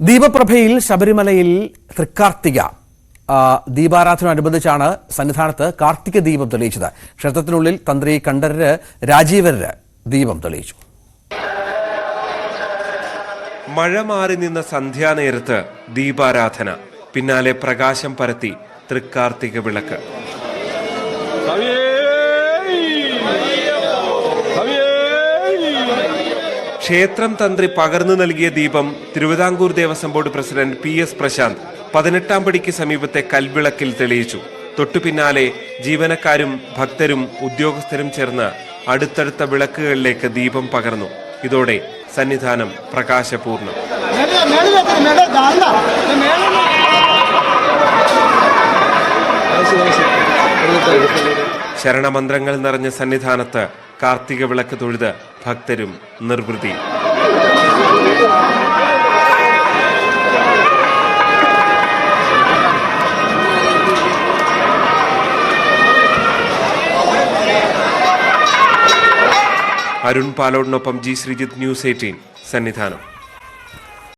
ദീപപ്രഭയിൽ ശബരിമലയിൽ തൃക്കാർത്തിക. ദീപാരാധനയോടനുബന്ധിച്ചാണ് സന്നിധാനത്ത് കാർത്തിക ദീപം തെളിയിച്ചത്. ക്ഷേത്രത്തിനുള്ളിൽ തന്ത്രി കണ്ഠരര് രാജീവരര് ദീപം തെളിയിച്ചു. മഴ മാറി നിന്ന സന്ധ്യാനേരത്ത് ദീപാരാധന. പിന്നാലെ പ്രകാശം പരത്തി തൃക്കാർത്തിക വിളക്ക്. ക്ഷേത്രം തന്ത്രി പകർന്നു നൽകിയ ദീപം Thiruvithamkoor Devaswom board president P S Prasanth പതിനെട്ടാം പടിക്ക് സമീപത്തെ കൽവിളക്കിൽ തെളിയിച്ചു. തൊട്ടു പിന്നാലെ ജീവനക്കാരും ഭക്തരും ഉദ്യോഗസ്ഥരും ചേർന്ന് അടുത്തടുത്ത വിളക്കുകളിലേക്ക് ദീപം പകർന്നു. ഇതോടെ സന്നിധാനം പ്രകാശപൂർണം മേലെ മേളിൽ എത്ര മേലെ കാണണ്ട ശരണമന്ത്രങ്ങൾ നിറഞ്ഞ സന്നിധാനത്ത് കാർത്തിക വിളക്ക് തൊഴുത് ഭക്തരും നിർവൃതി. Arun പാലോടിനൊപ്പം G Sreejith News Eighteen. Sannidhanam.